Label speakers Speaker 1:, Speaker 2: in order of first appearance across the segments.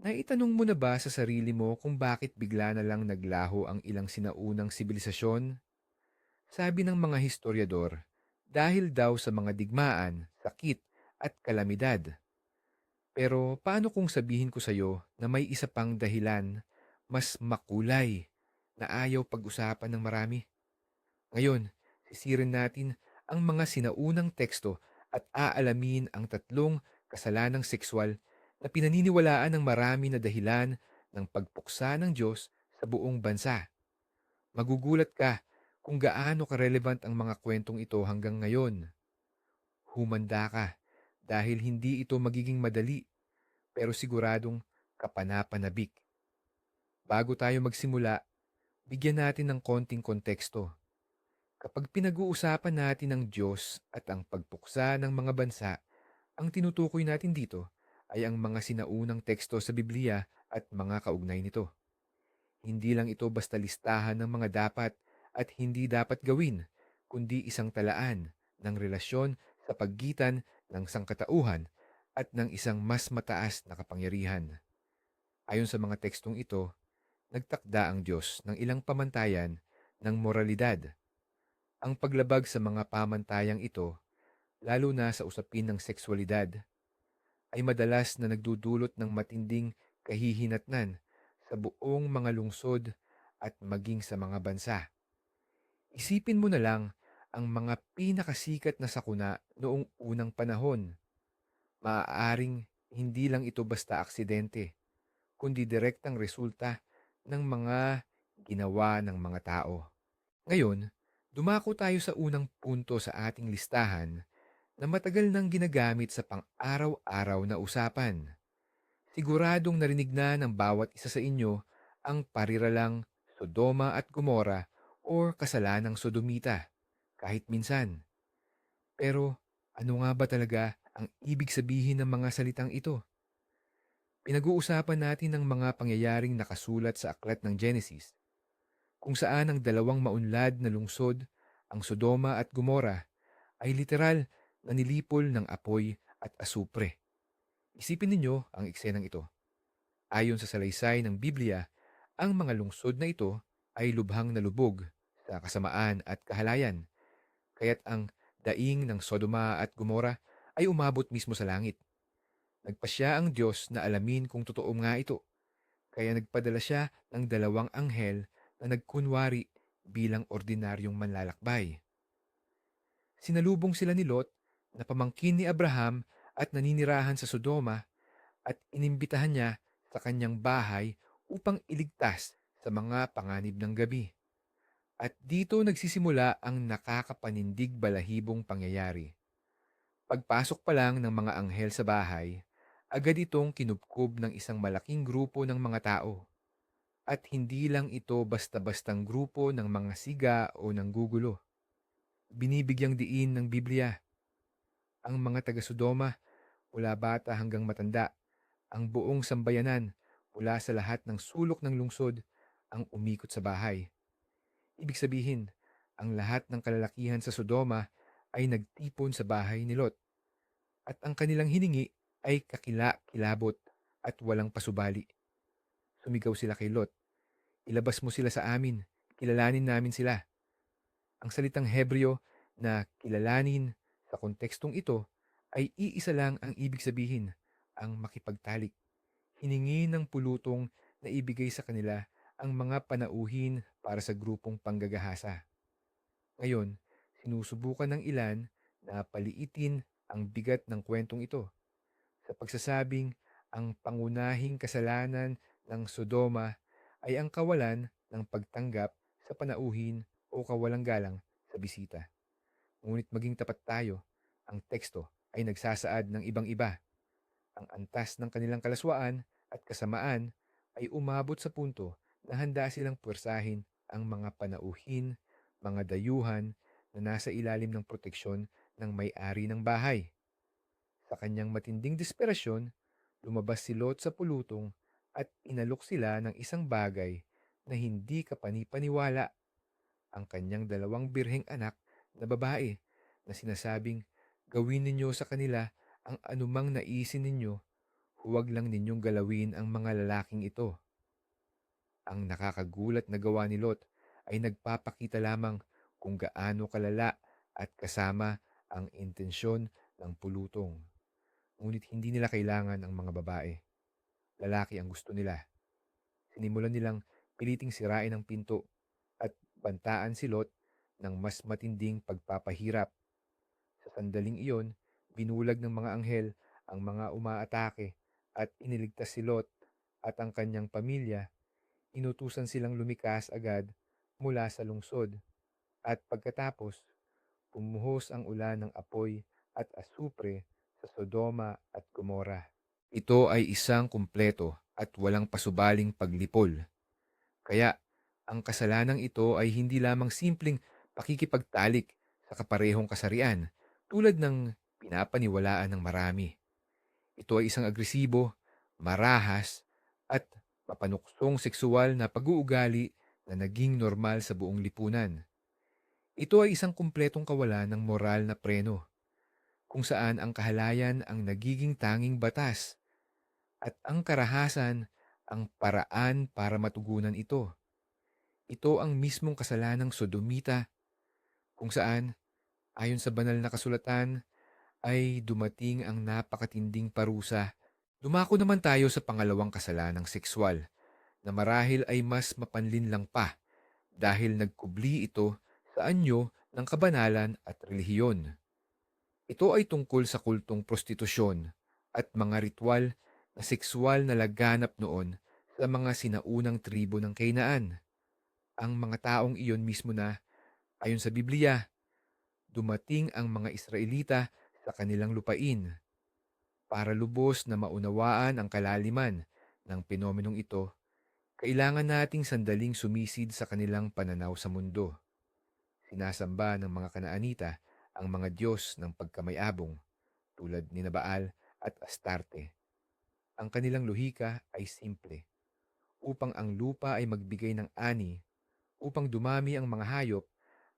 Speaker 1: Naitanong mo na ba sa sarili mo kung bakit bigla na lang naglaho ang ilang sinaunang sibilisasyon? Sabi ng mga historiador, dahil daw sa mga digmaan, sakit at kalamidad. Pero paano kung sabihin ko sa iyo na may isa pang dahilan, mas makulay, na ayaw pag-usapan ng marami? Ngayon, sisirin natin ang mga sinaunang teksto at aalamin ang tatlong kasalanang sexual na pinaniniwalaan ng marami na dahilan ng pagpuksa ng Diyos sa buong bansa. Magugulat ka kung gaano ka-relevant ang mga kwentong ito hanggang ngayon. Humanda ka dahil hindi ito magiging madali pero siguradong kapanapanabik. Bago tayo magsimula, bigyan natin ng konting konteksto. Kapag pinag-uusapan natin ang Diyos at ang pagpuksa ng mga bansa, ang tinutukoy natin dito ay ang mga sinaunang teksto sa Biblia at mga kaugnay nito. Hindi lang ito basta listahan ng mga dapat at hindi dapat gawin, kundi isang talaan ng relasyon sa pagitan ng sangkatauhan at ng isang mas mataas na kapangyarihan. Ayon sa mga tekstong ito, nagtakda ang Diyos ng ilang pamantayan ng moralidad. Ang paglabag sa mga pamantayang ito, lalo na sa usapin ng sexualidad, ay madalas na nagdudulot ng matinding kahihinatnan sa buong mga lungsod at maging sa mga bansa. Isipin mo na lang ang mga pinakasikat na sakuna noong unang panahon. Maaaring hindi lang ito basta aksidente, kundi direktang resulta ng mga ginawa ng mga tao. Ngayon, dumako tayo sa unang punto sa ating listahan na matagal nang ginagamit sa pang-araw-araw na usapan. Siguradong narinig na ng bawat isa sa inyo ang pariralang Sodoma at Gomora or kasalanang Sodomita, kahit minsan. Pero ano nga ba talaga ang ibig sabihin ng mga salitang ito? Pinag-uusapan natin ang mga pangyayaring nakasulat sa aklat ng Genesis, kung saan ang dalawang maunlad na lungsod, ang Sodoma at Gomora, ay literal na nilipol ng apoy at asupre. Isipin ninyo ang eksenang ito. Ayon sa salaysay ng Biblia, ang mga lungsod na ito ay lubhang nalubog sa kasamaan at kahalayan, kaya't ang daing ng Sodoma at Gomora ay umabot mismo sa langit. Nagpasya ang Diyos na alamin kung totoo nga ito, kaya nagpadala siya ng dalawang anghel na nagkunwari bilang ordinaryong manlalakbay. Sinalubong sila ni Lot na pamangkin ni Abraham at naninirahan sa Sodoma at inimbitahan niya sa kanyang bahay upang iligtas sa mga panganib ng gabi. At dito nagsisimula ang nakakapanindig balahibong pangyayari. Pagpasok pa lang ng mga anghel sa bahay, agad itong kinubkob ng isang malaking grupo ng mga tao. At hindi lang ito basta-bastang grupo ng mga siga o ng gugulo. Binibigyang diin ng Biblia. Ang mga taga-Sodoma, mula bata hanggang matanda, ang buong sambayanan mula sa lahat ng sulok ng lungsod ang umikot sa bahay. Ibig sabihin, ang lahat ng kalalakihan sa Sodoma ay nagtipon sa bahay ni Lot. At ang kanilang hiningi ay kakila-kilabot at walang pasubali. Sumigaw sila kay Lot. Ilabas mo sila sa amin. Kilalanin namin sila. Ang salitang Hebreo na kilalanin sa kontekstong ito ay iisa lang ang ibig sabihin, ang makipagtalik. Hiningi ng pulutong na ibigay sa kanila ang mga panauhin para sa grupong panggagahasa. Ngayon, sinusubukan ng ilan na paliitin ang bigat ng kwentong ito sa pagsasabing ang pangunahing kasalanan ng Sodoma ay ang kawalan ng pagtanggap sa panauhin o kawalang galang sa bisita. Ngunit maging tapat tayo, ang teksto ay nagsasaad ng ibang-iba. Ang antas ng kanilang kalaswaan at kasamaan ay umabot sa punto na handa silang puwersahin ang mga panauhin, mga dayuhan na nasa ilalim ng proteksyon ng may-ari ng bahay. Sa kanyang matinding desperasyon, lumabas si Lot sa pulutong at inalok sila ng isang bagay na hindi kapanipaniwala. Ang kanyang dalawang birheng anak na babae na sinasabing gawin ninyo sa kanila ang anumang naisin ninyo, Huwag lang ninyong galawin ang mga lalaking ito. Ang nakakagulat na gawa ni Lot ay nagpapakita lamang kung gaano kalala at kasama ang intensyon ng pulutong. Ngunit hindi nila kailangan ang mga babae. Lalaki ang gusto nila. Sinimulan nilang piliting sirain ang pinto at bantaan si Lot ng mas matinding pagpapahirap. Sa sandaling iyon, binulag ng mga anghel ang mga umaatake at iniligtas si Lot at ang kanyang pamilya. Inutusan silang lumikas agad mula sa lungsod at pagkatapos, pumuhos ang ulan ng apoy at asupre sa Sodoma at Gomora. Ito ay isang kumpleto at walang pasubaling paglipol. Kaya, ang kasalanang ito ay hindi lamang simpleng pakikipagtalik sa kaparehong kasarian tulad ng pinapaniwalaan ng marami. Ito ay isang agresibo, marahas, at mapanuksong sexual na pag-uugali na naging normal sa buong lipunan. Ito ay isang kumpletong kawalan ng moral na preno, kung saan ang kahalayan ang nagiging tanging batas at ang karahasan ang paraan para matugunan ito. Ito ang mismong kasalanang sodomita, kung saan, ayon sa banal na kasulatan, ay dumating ang napakatinding parusa. Dumako naman tayo sa pangalawang kasalanang sexual, na marahil ay mas mapanlinlang pa dahil nagkubli ito sa anyo ng kabanalan at relihiyon. Ito ay tungkol sa kultong prostitusyon at mga ritual na sexual na laganap noon sa mga sinaunang tribo ng Kainaan. Ang mga taong iyon mismo na, ayon sa Biblia, dumating ang mga Israelita sa kanilang lupain para lubos na maunawaan ang kalaliman ng penomenong ito, kailangan nating sandaling sumisid sa kanilang pananaw sa mundo. Sinasamba ng mga Kanaanita ang mga Diyos ng pagkamayabong tulad ni Nabaal at Astarte. Ang kanilang luhika ay simple, upang ang lupa ay magbigay ng ani, upang dumami ang mga hayop,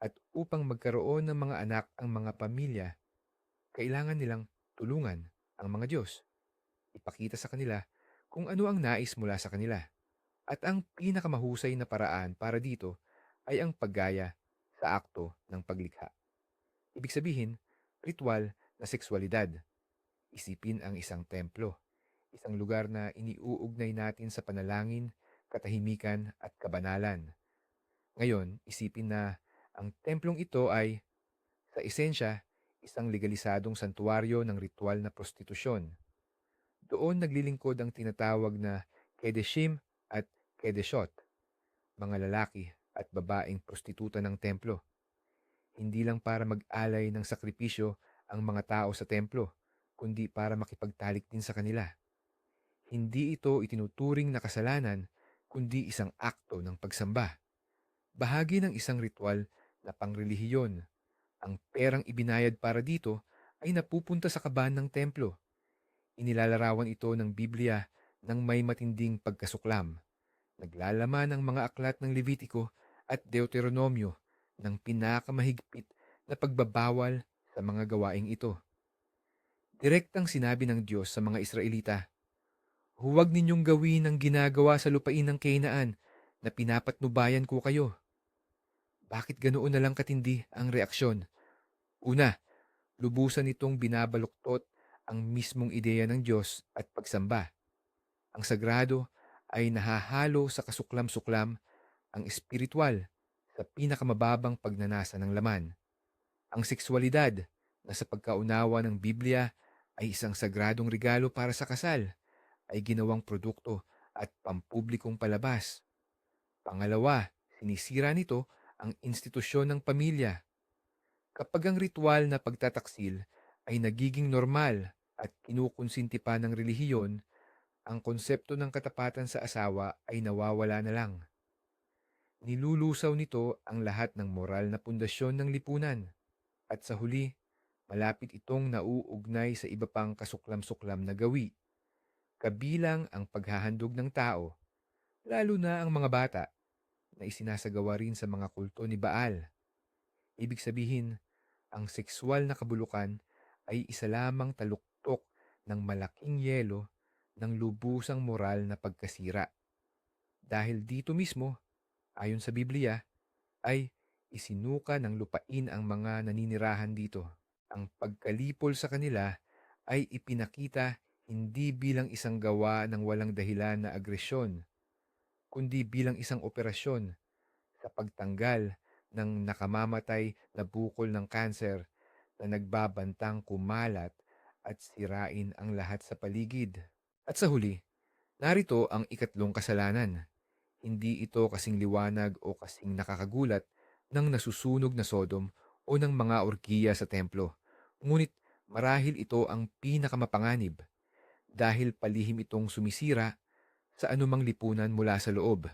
Speaker 1: at upang magkaroon ng mga anak ang mga pamilya, kailangan nilang tulungan ang mga Diyos. Ipakita sa kanila kung ano ang nais mula sa kanila. At ang pinakamahusay na paraan para dito ay ang paggaya sa akto ng paglikha. Ibig sabihin, ritual na sexualidad. Isipin ang isang templo, isang lugar na iniuugnay natin sa panalangin, katahimikan at kabanalan. Ngayon, isipin na ang templong ito ay, sa esensya, isang legalisadong santuaryo ng ritual na prostitusyon. Doon naglilingkod ang tinatawag na Kedeshim at Kedeshot, mga lalaki at babaeng prostituta ng templo. Hindi lang para mag-alay ng sakripisyo ang mga tao sa templo, kundi para makipagtalik din sa kanila. Hindi ito itinuturing na kasalanan, kundi isang akto ng pagsamba. Bahagi ng isang ritual na pangrelihiyon. Ang perang ibinayad para dito ay napupunta sa kaban ng templo. Inilalarawan ito ng Biblia ng may matinding pagkasuklam. Naglalaman ang mga aklat ng Levitiko at Deuteronomyo ng pinakamahigpit na pagbabawal sa mga gawaing ito. Direktang sinabi ng Diyos sa mga Israelita, Huwag ninyong gawin ang ginagawa sa lupain ng Kainaan na pinapatnubayan ko kayo. Bakit ganoon na lang katindi ang reaksyon? Una, lubusan itong binabaluktot ang mismong ideya ng Diyos at pagsamba. Ang sagrado ay nahahalo sa kasuklam-suklam ang espiritual sa pinakamababang pagnanasa ng laman. Ang sexualidad na sa pagkaunawa ng Biblia ay isang sagradong regalo para sa kasal ay ginawang produkto at pampublikong palabas. Pangalawa, sinisira nito ang institusyon ng pamilya. Kapag ang ritual na pagtataksil ay nagiging normal at kinukonsinti pa ng relihiyon, ang konsepto ng katapatan sa asawa ay nawawala na lang. Nilulusaw nito ang lahat ng moral na pundasyon ng lipunan at sa huli, malapit itong nauugnay sa iba pang kasuklam-suklam na gawi, kabilang ang paghahandog ng tao, lalo na ang mga bata na isinasagawa rin sa mga kulto ni Baal. Ibig sabihin, ang sexual na kabulukan ay isa lamang taluktok ng malaking yelo ng lubusang moral na pagkasira. Dahil dito mismo, ayon sa Biblia, ay isinuka ng lupain ang mga naninirahan dito. Ang pagkalipol sa kanila ay ipinakita hindi bilang isang gawa ng walang dahilan na agresyon, kundi bilang isang operasyon sa pagtanggal ng nakamamatay na bukol ng kanser na nagbabantang kumalat at sirain ang lahat sa paligid. At sa huli, narito ang ikatlong kasalanan. Hindi ito kasing liwanag o kasing nakakagulat ng nasusunog na Sodom o ng mga orkiya sa templo. Ngunit marahil ito ang pinakamapanganib dahil palihim itong sumisira sa anumang lipunan mula sa loob.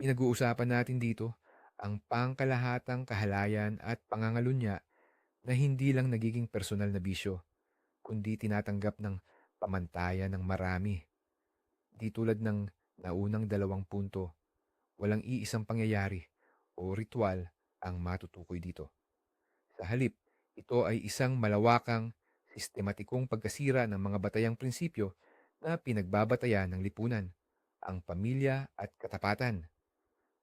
Speaker 1: Pinag-uusapan natin dito ang pangkalahatang kahalayan at pangangalunya na hindi lang nagiging personal na bisyo, kundi tinatanggap ng pamantayan ng marami. Di tulad ng naunang dalawang punto, walang iisang pangyayari o ritual ang matutukoy dito. Sa halip, ito ay isang malawakang, sistematikong pagkasira ng mga batayang prinsipyo na pinagbabatayan ng lipunan, ang pamilya at katapatan.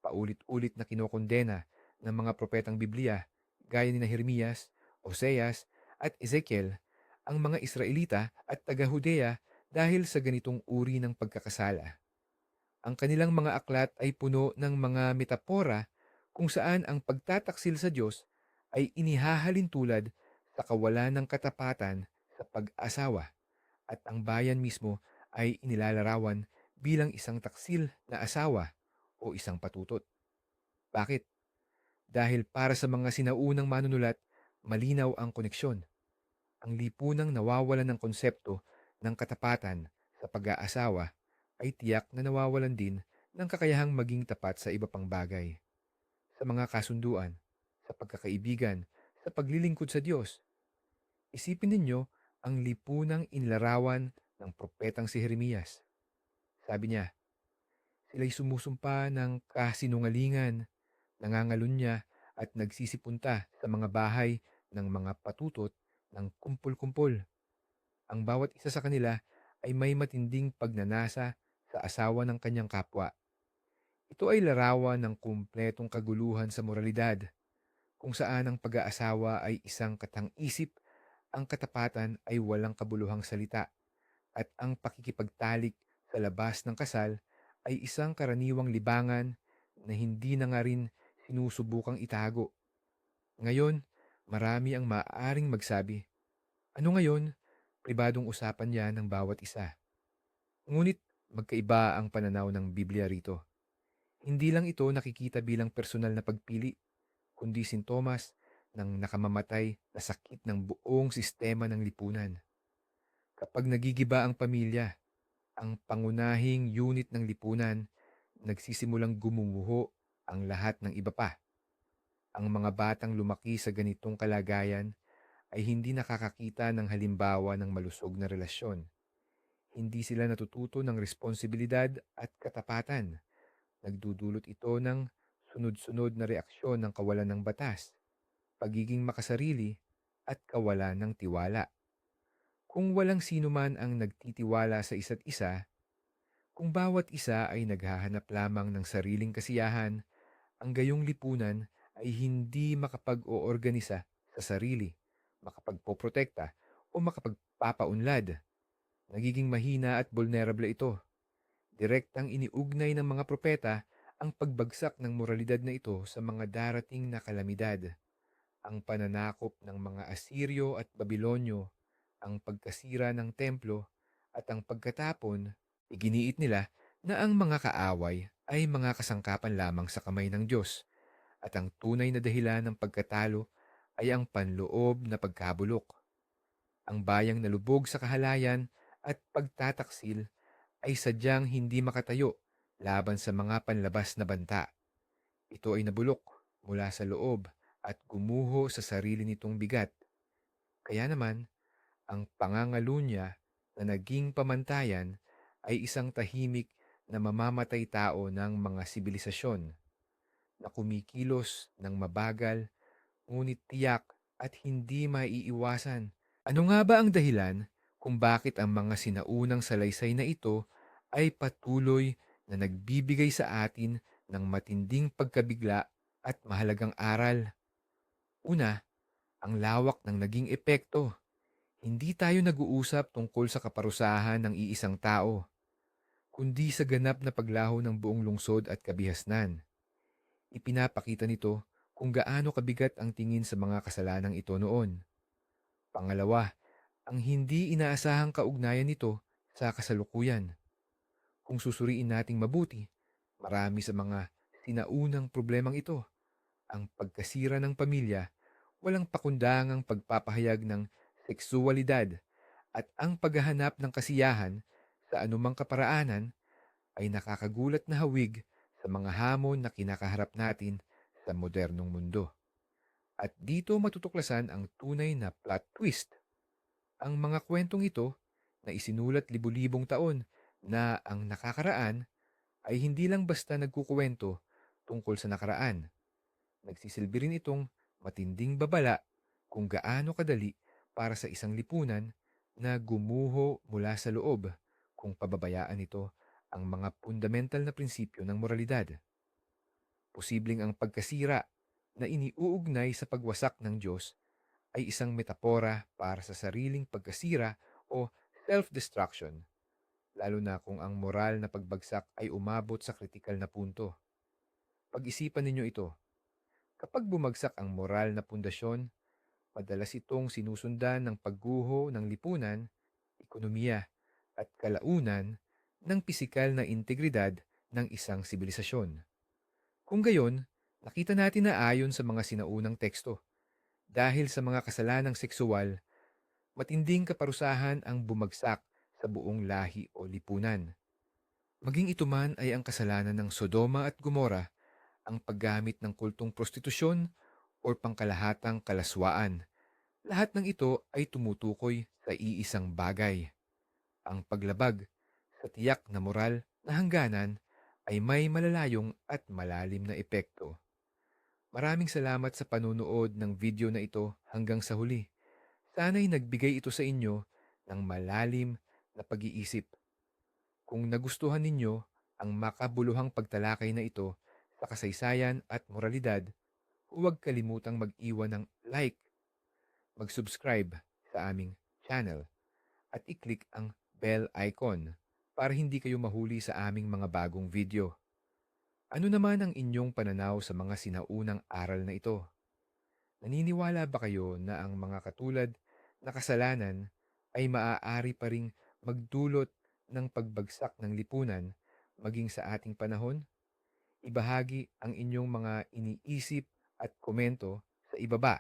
Speaker 1: Paulit-ulit na kinokondena ng mga propetang Biblia gaya ni na Jeremias, Oseas at Ezekiel ang mga Israelita at taga-Hudea dahil sa ganitong uri ng pagkakasala. Ang kanilang mga aklat ay puno ng mga metapora kung saan ang pagtataksil sa Diyos ay inihahalin tulad sa kawalan ng katapatan sa pag-asawa at ang bayan mismo ay inilalarawan bilang isang taksil na asawa o isang patutot. Bakit? Dahil para sa mga sinaunang manunulat, malinaw ang koneksyon. Ang lipunang nawawalan ng konsepto ng katapatan sa pag-aasawa ay tiyak na nawawalan din ng kakayahang maging tapat sa iba pang bagay. Sa mga kasunduan, sa pagkakaibigan, sa paglilingkod sa Diyos. Isipin ninyo ang lipunang inilarawan ng propetang si Jeremias. Sabi niya, sila'y sumusumpa ng kasinungalingan, nangangalunya at nagsisipunta sa mga bahay ng mga patutot ng kumpul-kumpul. Ang bawat isa sa kanila ay may matinding pagnanasa sa asawa ng kanyang kapwa. Ito ay larawan ng kumpletong kaguluhan sa moralidad, kung saan ang pag-aasawa ay isang katang-isip, ang katapatan ay walang kabuluhang salita, at ang pakikipagtalik sa labas ng kasal ay isang karaniwang libangan na hindi na nga rin sinusubukang itago. Ngayon, marami ang maaaring magsabi, ano ngayon, pribadong usapan yan ng bawat isa. Ngunit magkaiba ang pananaw ng Biblia rito. Hindi lang ito nakikita bilang personal na pagpili, kundi sintomas ng nakamamatay na sakit ng buong sistema ng lipunan. Kapag nagigiba ang pamilya, ang pangunahing unit ng lipunan, nagsisimulang gumumuho ang lahat ng iba pa. Ang mga batang lumaki sa ganitong kalagayan ay hindi nakakakita ng halimbawa ng malusog na relasyon. Hindi sila natututo ng responsibilidad at katapatan Nagdudulot ito ng sunod-sunod na reaksyon ng kawalan ng batas, pagiging makasarili, at kawalan ng tiwala. Kung walang sino man ang nagtitiwala sa isa't isa, kung bawat isa ay naghahanap lamang ng sariling kasiyahan, ang gayong lipunan ay hindi makapag-oorganisa sa sarili, makapagpoprotekta o makapagpapaunlad. Nagiging mahina at vulnerable ito Direktang iniugnay ng mga propeta ang pagbagsak ng moralidad na ito sa mga darating na kalamidad. Ang pananakop ng mga Asiryo at Babilonyo, ang pagkasira ng templo, at ang pagkatapon, iginiit nila na ang mga kaaway ay mga kasangkapan lamang sa kamay ng Diyos at ang tunay na dahilan ng pagkatalo ay ang panloob na pagkabulok. Ang bayang nalubog sa kahalayan at pagtataksil ay sadyang hindi makatayo laban sa mga panlabas na banta. Ito ay nabulok mula sa loob at gumuho sa sarili nitong bigat. Kaya naman, ang pangangalunya na naging pamantayan ay isang tahimik na mamamatay tao ng mga sibilisasyon na kumikilos ng mabagal ngunit tiyak at hindi maiiwasan. Ano nga ba ang dahilan kung bakit ang mga sinaunang salaysay na ito ay patuloy na nagbibigay sa atin ng matinding pagkabigla at mahalagang aral. Una, ang lawak ng naging epekto. Hindi tayo nag-uusap tungkol sa kaparusahan ng iisang tao, kundi sa ganap na paglaho ng buong lungsod at kabihasnan. Ipinapakita nito kung gaano kabigat ang tingin sa mga kasalanang ito noon. Pangalawa, ang hindi inaasahang kaugnayan nito sa kasalukuyan. Kung susuriin nating mabuti, marami sa mga sinaunang problemang ito. Ang pagkasira ng pamilya, walang pakundangang pagpapahayag ng seksualidad at ang paghahanap ng kasiyahan sa anumang kaparaanan ay nakakagulat na hawig sa mga hamon na kinakaharap natin sa modernong mundo. At dito matutuklasan ang tunay na plot twist. Ang mga kwentong ito na isinulat libu-libong taon na ang nakakaraan ay hindi lang basta nagkukuwento tungkol sa nakaraan. Nagsisilbi rin itong matinding babala kung gaano kadali para sa isang lipunan na gumuho mula sa loob kung pababayaan ito ang mga fundamental na prinsipyo ng moralidad. Posibleng ang pagkasira na iniuugnay sa pagwasak ng Diyos ay isang metapora para sa sariling pagkasira o self-destruction, lalo na kung ang moral na pagbagsak ay umabot sa kritikal na punto. Pag-isipan ninyo ito. Kapag bumagsak ang moral na pundasyon, madalas itong sinusundan ng pagguho ng lipunan, ekonomiya, at kalaunan ng pisikal na integridad ng isang sibilisasyon. Kung gayon, nakita natin na ayon sa mga sinaunang teksto, dahil sa mga kasalanang sexual, matinding kaparusahan ang bumagsak sa buong lahi o lipunan. Maging ito man ay ang kasalanan ng Sodoma at Gomora, ang paggamit ng kultong prostitusyon o pangkalahatang kalaswaan. Lahat ng ito ay tumutukoy sa iisang bagay. Ang paglabag sa tiyak na moral na hangganan ay may malalayong at malalim na epekto. Maraming salamat sa panunood ng video na ito hanggang sa huli. Sana'y nagbigay ito sa inyo ng malalim na pag-iisip. Kung nagustuhan ninyo ang makabuluhang pagtalakay na ito sa kasaysayan at moralidad, huwag kalimutang mag-iwan ng like, mag-subscribe sa aming channel, at i-click ang bell icon para hindi kayo mahuli sa aming mga bagong video. Ano naman ang inyong pananaw sa mga sinaunang aral na ito? Naniniwala ba kayo na ang mga katulad na kasalanan ay maaari pa ring magdulot ng pagbagsak ng lipunan maging sa ating panahon? Ibahagi ang inyong mga iniisip at komento sa ibaba.